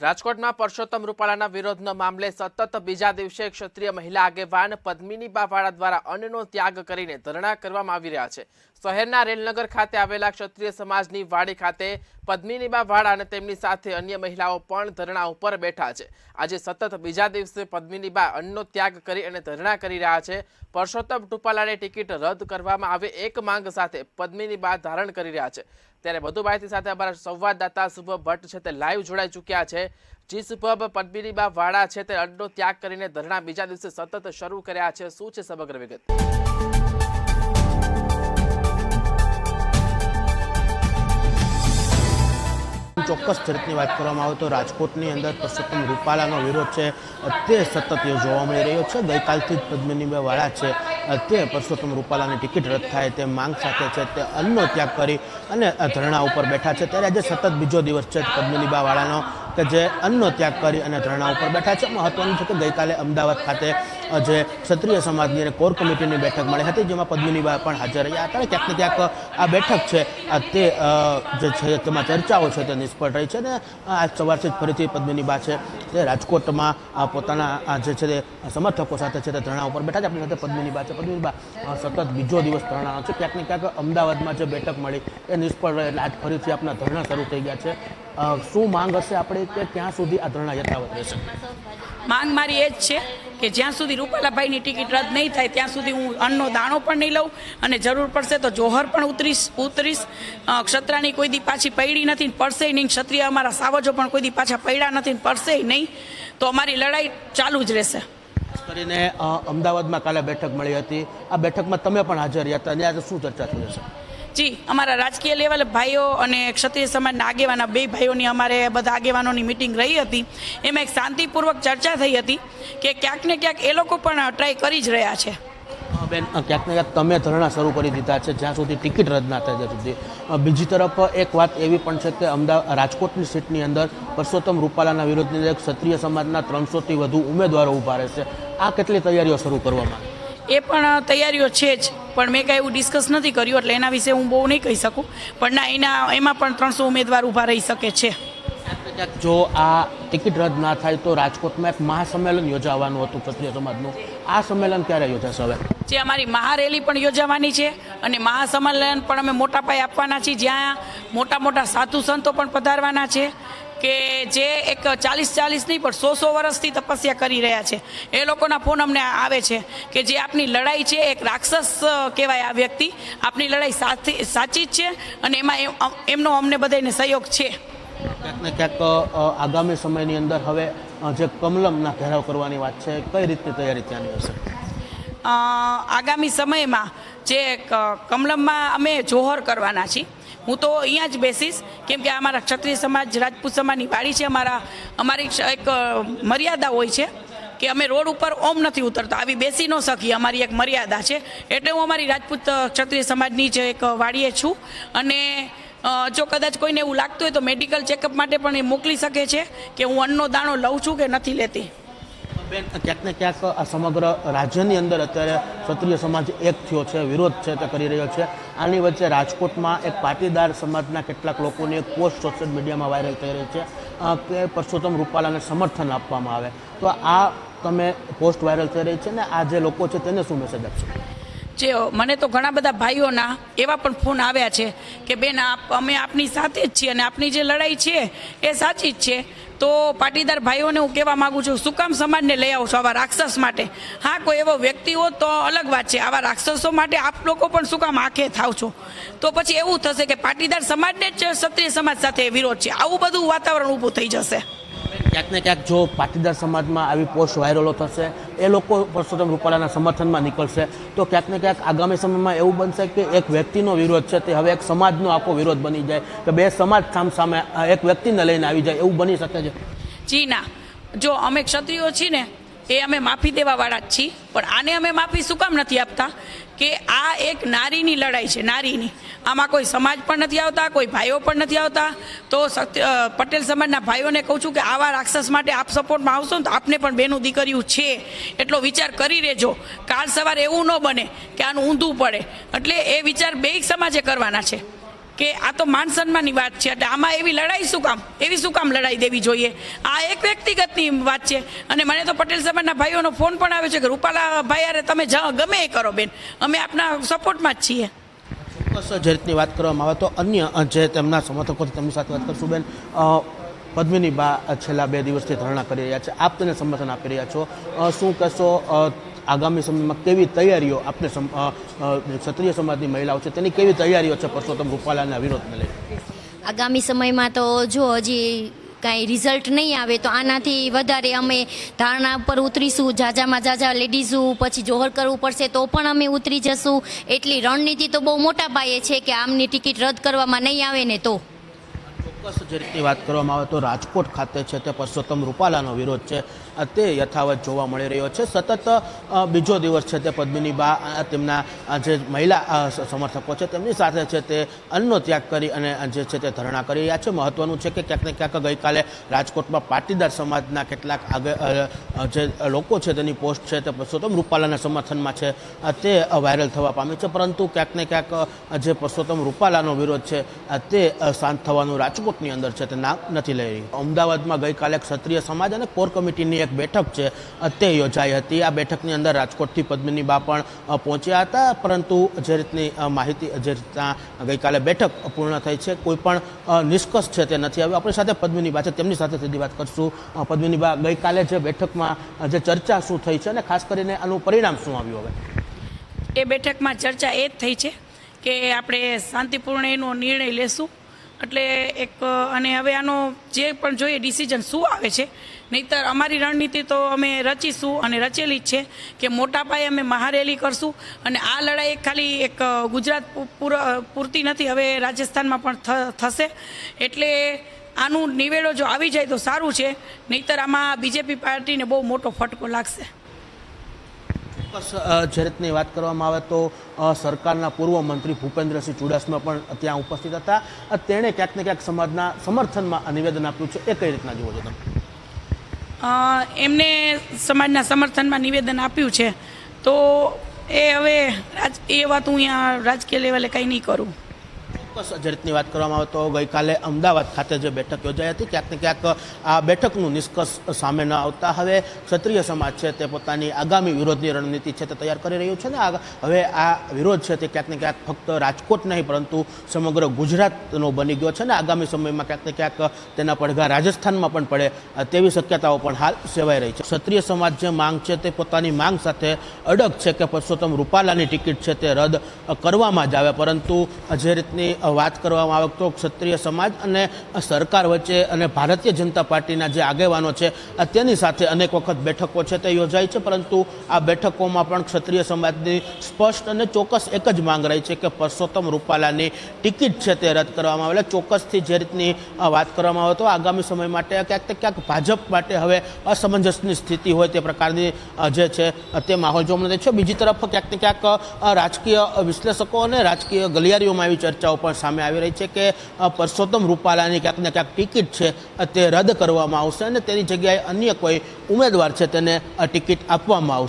રાજકોટમાં પરસોત્તમ રૂપાલાના વિરોધના મામલે સતત બીજા દિવસે ક્ષત્રિય મહિલા આગેવાન પદ્મિની બાવાળા દ્વારા અન્નનો ત્યાગ કરીને ધરણા કરવામાં આવી રહ્યા છે. શહેરના રેલનગર ખાતે આવેલા ક્ષત્રિય સમાજની વાડી ખાતે પદ્મિનીબા વાળા અને તેમની સાથે અન્ય મહિલાઓ પણ ધરણા ઉપર બેઠા છે. આજે સતત બીજા દિવસે પદ્મિનીબા અન્નનો ત્યાગ કરી અને ધરણા કરી રહ્યા છે. પરસોત્તમ રૂપાલાની ટિકિટ રદ કરવામાં આવે એક માંગ સાથે પદ્મિનીબા ધારણ કરી રહ્યા છે. ત્યારે વધુ માહિતી સાથે અમારા સંવાદદાતા શુભ ભટ્ટ છે, તે લાઈવ જોડાઈ ચૂક્યા છે. જી શુભ પદ્મિનીબા વાળા છે, તે અન્નનો ત્યાગ કરીને ધરણા બીજા દિવસે સતત શરૂ કર્યા છે. શું છે સમગ્ર વિગત? ચોક્કસ ચરિત્રની વાત કરવામાં આવે તો રાજકોટની અંદર પરસોત્તમ રૂપાલાનો વિરોધ છે. તે સતત જોવા મળી રહ્યો છે. ગઈકાલથી જ પદ્મનીબેવાળા છે. તે પરસોત્તમ રૂપાલાની ટિકિટ રદ થાય તે માંગ સાથે છે. તે અન્નનો ત્યાગ કરી અને ધરણા ઉપર બેઠા છે. ત્યારે આજે સતત બીજો દિવસ છે પદ્મિનીબા વાળાનો કે જે અન્નનો ત્યાગ કરી અને ધરણા ઉપર બેઠા છે. મહત્વનું છે કે ગઈકાલે અમદાવાદ ખાતે જે ક્ષત્રિય સમાજની અને કોર કમિટીની બેઠક મળી હતી, જેમાં પદ્મિનીબા પણ હાજર રહ્યા હતા ક્યાંક ને ક્યાંક આ બેઠક છે, આ તે જે છે, તેમાં ચર્ચાઓ છે તે નિષ્ફળ રહી છે અને આજ સવારથી જ ફરીથી પદ્મિનીબા છે તે રાજકોટમાં પોતાના જે છે તે સમર્થકો સાથે છે તે ધરણા ઉપર બેઠા છે. આપણી સાથે પદ્મિનીબા છે. પદ્મિનીબા સતત બીજો દિવસ ધરણાનો છે. ક્યાંક ને ક્યાંક અમદાવાદમાં જે બેઠક મળી એ નિષ્ફળ રહે એટલે આજ ફરીથી આપણા ધરણા શરૂ થઈ ગયા છે. શું માંગ હશે આપણે કે ક્યાં સુધી આ ધરણા યથાવત રહેશે? માંગ મારી એ જ છે કે જ્યાં સુધી રૂપાલાભાઈની ટિકિટ રદ નહીં થાય ત્યાં સુધી હું અન્નનો દાણો પણ નહીં લઉં અને જરૂર પડશે તો જોહર પણ ઉતરીશ ઉતરીશ. ક્ષત્રાની કોઈ દી પાછી પૈડી નથી પડશે નહીં ક્ષત્રિય અમારા સાવજો પણ કોઈ દી પાછા પડ્યા નથી પડશે નહીં. તો અમારી લડાઈ ચાલુ જ રહેશે. કરીને અમદાવાદમાં કાલે બેઠક મળી હતી. આ બેઠકમાં તમે પણ હાજર રહ્યા હતા અને આજે શું ચર્ચા થઈ હશે? જી, અમારા રાજકીય લેવલે ભાઈઓ અને ક્ષત્રિય સમાજના આગેવાના બે ભાઈઓની અમારે બધા આગેવાનોની મિટિંગ રહી હતી. એમાં એક શાંતિપૂર્વક ચર્ચા થઈ હતી કે ક્યાંક ને ક્યાંક એ લોકો પણ ટ્રાય કરી જ રહ્યા છે. બેન ક્યાંક ને ક્યાંક તમે ધરણા શરૂ કરી દીધા છે, જ્યાં સુધી ટિકિટ રદ ના થાય ત્યાં સુધી. બીજી તરફ એક વાત એવી પણ છે કે અમદાવાદ, રાજકોટની સીટની અંદર પરસોત્તમ રૂપાલાના વિરોધની ક્ષત્રિય સમાજના ત્રણસોથી વધુ ઉમેદવારો ઊભા રહેશે. આ કેટલી તૈયારીઓ શરૂ કરવામાં આવી? એ પણ તૈયારીઓ છે જ. પણ મેં કાંઈ એવું ડિસ્કસ નથી કર્યું એટલે એના વિશે હું બહુ નહીં કહી શકું. પણ ના એના એમાં પણ ત્રણસો ઉમેદવાર ઊભા રહી શકે છે. જો આ ટિકિટ રદ ના થાય તો રાજકોટમાં એક મહાસંમેલન યોજાવાનું હતું ક્ષત્રિય સમાજનું. આ સંમેલન ક્યારે યોજાશે હવે? જે અમારી મહારેલી પણ યોજાવાની છે અને મહાસંમેલન પણ અમે મોટા પાયે આપવાના છીએ. જ્યાં મોટા મોટા સાધુ સંતો પણ પધારવાના છે. કે જે એક ચાલીસ ચાલીસ નહીં પણ સો સો વર્ષથી તપસ્યા કરી રહ્યા છે. એ લોકોના ફોન અમને આવે છે કે જે આપની લડાઈ છે એક રાક્ષસ કહેવાય આ વ્યક્તિ. આપની લડાઈ સાચી સાચી જ છે અને એમાં એમ- એમનો અમને બધાને સહયોગ છે. ક્યાંક ને ક્યાંક આગામી સમયની અંદર હવે જે કમલમના ઘેરાવ કરવાની વાત છે કઈ રીતની તૈયારી ત્યાંની હશે? આગામી સમયમાં જે કમલમમાં અમે જોહર કરવાના છીએ. હું તો અહીંયા જ બેસીશ, કેમ કે અમારા ક્ષત્રિય સમાજ, રાજપૂત સમાજની વાડી છે, અમારા, અમારી એક મર્યાદા હોય છે કે અમે રોડ ઉપર ઓમ નથી ઉતરતા. આવી બેસી ન શકીએ, અમારી એક મર્યાદા છે. એટલે હું અમારી રાજપૂત ક્ષત્રિય સમાજની જ એક વાડીએ છું. અને જો કદાચ કોઈને એવું લાગતું હોય તો મેડિકલ ચેકઅપ માટે પણ એ મોકલી શકે છે કે હું અન્નનો દાણો લઉં છું કે નથી લેતી. બેન, ક્યાંક ને ક્યાંક આ સમગ્ર રાજ્યની અંદર અત્યારે ક્ષત્રિય સમાજ એક થયો છે, વિરોધ છે, તે કરી રહ્યો છે. આની વચ્ચે રાજકોટમાં એક પાટીદાર સમાજના કેટલાક લોકોની એક પોસ્ટ સોશિયલ મીડિયામાં વાયરલ થઈ રહી છે કે પરસોત્તમ રૂપાલાને સમર્થન આપવામાં આવે. તો આ તમે પોસ્ટ વાયરલ થઈ રહી છે ને આ જે લોકો છે તેને શું મેસેજ આપશો? જે, મને તો ઘણા બધા ભાઈઓના એવા પણ ફોન આવ્યા છે કે, બેન, આપ, અમે આપની સાથે જ છીએ અને આપની જે લડાઈ છે એ સાચી જ છે. તો પાટીદાર ભાઈઓને હું કહેવા માંગુ છું શું કામ સમાજને લઈ આવો છો આવા રાક્ષસ માટે. હા, કોઈ એવો વ્યક્તિ હોત તો અલગ વાત છે. આવા રાક્ષસો માટે આપ લોકો પણ શું કામ આંખે થાવ છો. તો પછી એવું થશે કે પાટીદાર સમાજને જ ક્ષત્રિય સમાજ સાથે વિરોધ છે. આવું બધું વાતાવરણ ઊભું થઈ જશે. ક્યાંક ને ક્યાંક જો પાટીદાર સમાજમાં આવી પોસ્ટ વાયરલો થશે, એ લોકો પરસોત્તમ રૂપાલાના સમર્થનમાં નીકળશે. તો ક્યાંક ને ક્યાંક આગામી સમયમાં એવું બનશે કે એક વ્યક્તિનો વિરોધ છે તે હવે એક સમાજનો આખો વિરોધ બની જાય. કે બે સમાજ સામ સામે એક વ્યક્તિને લઈને આવી જાય એવું બની શકે છે. જી ના. જો અમે ક્ષત્રિયો છીએ ને એ અમે માફી દેવાવાળા જ છીએ. પણ આને અમે માફી શું કામ નથી આપતા? કે આ એક નારીની લડાઈ છે, નારીની. આમાં કોઈ સમાજ પણ નથી આવતા, કોઈ ભાઈઓ પણ નથી આવતા. તો સત્ય પટેલ સમાજના ભાઈઓને કહું છું કે આવા રાક્ષસ માટે આપ સપોર્ટમાં આવશો ને તો આપને પણ બેનું દીકરીઓ છે. એટલો વિચાર કરી રહેજો. કાલ સવારે એવું ન બને કે આનું ઊંધું પડે. એટલે એ વિચાર બે સમાજે કરવાના છે. કે આ તો માન સન્માનની વાત છે. એટલે આમાં એવી લડાઈ શું કામ? એવી શું કામ લડાઈ દેવી જોઈએ? આ એક વ્યક્તિગતની વાત છે. અને મને તો પટેલ સમાજના ભાઈઓનો ફોન પણ આવે છે કે રૂપાલા ભાઈ, અરે તમે જાઓ, ગમે એ કરો બેન. અમે આપના સપોર્ટમાં જ છીએ. ચોક્કસ જે રીતની વાત કરવામાં આવે તો અન્ય જે તેમના સમર્થકો તેમની સાથે વાત કરશું બેન. પદ્મિની બા છેલ્લા બે દિવસથી ધરણા કરી રહ્યા છે. આપ તેને સમર્થન આપી રહ્યા છો. શું કહેશો? આગામી સમયમાં કેવી તૈયારીઓ અ, ક્ષત્રિય સમાજની મહિલાઓ છે તેની કેવી તૈયારીઓ છે પરસોત્તમ રૂપાલાના વિરોધને લઈને? આગામી સમયમાં તો જો હજી કાંઈ રિઝલ્ટ નહીં આવે તો આનાથી વધારે અમે ધારણા પર ઉતરીશું જાજામાં જાજા લેડીઝું પછી જોહર કરવું પડશે તો પણ અમે ઉતરી જશું. એટલી રણનીતિ તો બહુ મોટા પાયે છે કે આમની ટિકિટ રદ કરવામાં નહીં આવે ને તો. ચોક્કસ જે રીતની વાત કરવામાં આવે તો રાજકોટ ખાતે છે તે પરસોત્તમ રૂપાલાનો વિરોધ છે. તે યથાવત જોવા મળી રહ્યો છે. સતત બીજો દિવસ છે તે પદ્મિની બા તેમના જે મહિલા સમર્થકો છે તેમની સાથે છે તે અન્નનો ત્યાગ કરી અને જે છે તે ધરણા કરી રહ્યા છે. મહત્વનું છે કે ક્યાંક ને ક્યાંક ગઈકાલે રાજકોટમાં પાટીદાર સમાજના કેટલાક આગળ જે લોકો છે તેની પોસ્ટ છે તે પરસોત્તમ રૂપાલાના સમર્થનમાં છે તે વાયરલ થવા પામી છે. પરંતુ ક્યાંક ને ક્યાંક જે પરસોત્તમ રૂપાલાનો વિરોધ છે તે શાંત થવાનું રાજકોટની અંદર છે તે નામ નથી લઈ રહ્યું અમદાવાદમાં ગઈકાલે ક્ષત્રિય સમાજ અને કોર કમિટીની એક બેઠક છે. તે યોજાઈ હતી. આ બેઠકની અંદર રાજકોટથી પદ્મિની બા પણ પહોંચ્યા હતા. પરંતુ જે રીતની માહિતી, જે રીતના ગઈકાલે બેઠક પૂર્ણ થઈ છે, કોઈ પણ નિષ્કર્ષ છે તે નથી આવ્યો. આપણી સાથે પદ્મિની બા છે. તેમની સાથે સીધી વાત કરશું. પદ્મિની બા, ગઈકાલે જે બેઠકમાં જે ચર્ચા શું થઈ છે અને ખાસ કરીને આનું પરિણામ શું આવ્યું હવે? એ બેઠકમાં ચર્ચા એ જ થઈ છે કે આપણે શાંતિપૂર્ણ એનો નિર્ણય લેશું. એટલે એક, અને હવે આનો જે પણ જોઈએ ડિસિઝન શું આવે છે, નહીતર અમારી રણનીતિ તો અમે રચીશું અને રચેલી જ છે કે મોટા પાયે અમે મહારેલી કરશું અને આ લડાઈ ખાલી એક ગુજરાત પૂરતી નથી, હવે રાજસ્થાનમાં પણ થશે. એટલે આનું નિવેડો જો આવી જાય તો સારું છે, નહીતર આમાં બીજેપી પાર્ટીને બહુ મોટો ફટકો લાગશે. ચોક્કસ જે રીતની વાત કરવામાં આવે તો સરકારના પૂર્વ મંત્રી ભૂપેન્દ્રસિંહ ચુડાસમા પણ ત્યાં ઉપસ્થિત હતા. તેણે ક્યાંક ને ક્યાંક સમાજના સમર્થનમાં નિવેદન આપ્યું છે. એ કઈ રીતના જુઓ છો તમે? એમને સમાજના સમર્થનમાં નિવેદન આપ્યું છે. તો એ હવે એ વાત હું અહીંયા રાજકીય લેવલે કંઈ નહીં કરું. ચોક્કસ જે રીતની વાત કરવામાં આવે તો ગઈકાલે અમદાવાદ ખાતે જે બેઠક યોજાઈ હતી, ક્યાંક ને ક્યાંક આ બેઠકનું નિષ્કર્ષ સામે ન આવતા. હવે ક્ષત્રિય સમાજ છે તે પોતાની આગામી વિરોધની રણનીતિ છે તે તૈયાર કરી રહ્યું છે ને? હવે આ વિરોધ છે તે ક્યાંક ને ક્યાંક ફક્ત રાજકોટ નહીં, પરંતુ સમગ્ર ગુજરાતનો બની ગયો છે ને? આગામી સમયમાં ક્યાંક ને ક્યાંક તેના પડઘા રાજસ્થાનમાં પણ પડે, તેવી શક્યતાઓ પણ હાલ સેવાઈ રહી છે. ક્ષત્રિય સમાજ જે માંગ છે તે પોતાની માંગ સાથે અડગ છે કે પરસોત્તમ રૂપાલાની ટિકિટ છે તે રદ કરવામાં જ આવે, પરંતુ જે રીતની વાત કરવામાં આવે તો ક્ષત્રિય સમાજ અને સરકાર વચ્ચે અને ભારતીય જનતા પાર્ટીના જે આગેવાનો છે તેની સાથે અનેક વખત બેઠકો છે તે યોજાઈ છે, પરંતુ આ બેઠકોમાં પણ ક્ષત્રિય સમાજની સ્પષ્ટ અને ચોક્કસ એક જ માંગ રહી છે કે પરસોત્તમ રૂપાલાની ટિકિટ છે તે રદ કરવામાં આવે. એટલે ચોક્કસથી જે રીતની વાત કરવામાં આવે તો આગામી સમય માટે ક્યાંક ને ક્યાંક ભાજપ માટે હવે અસમંજસની સ્થિતિ હોય તે પ્રકારની જે છે તે માહોલ જોવા મળે છે. બીજી તરફ ક્યાંક ને ક્યાંક રાજકીય વિશ્લેષકો અને રાજકીય ગલિયારીઓમાં આવી ચર્ચાઓ પણ સામે આવી રહી છે કે પરસોત્તમ રૂપાલાની ક્યાંક ને ક્યાંક ટિકિટ છે તે રદ કરવામાં આવશે અને તેની જગ્યાએ અન્ય કોઈ ઉમેદવાર છે તેને ટિકિટ આપવામાં આવશે.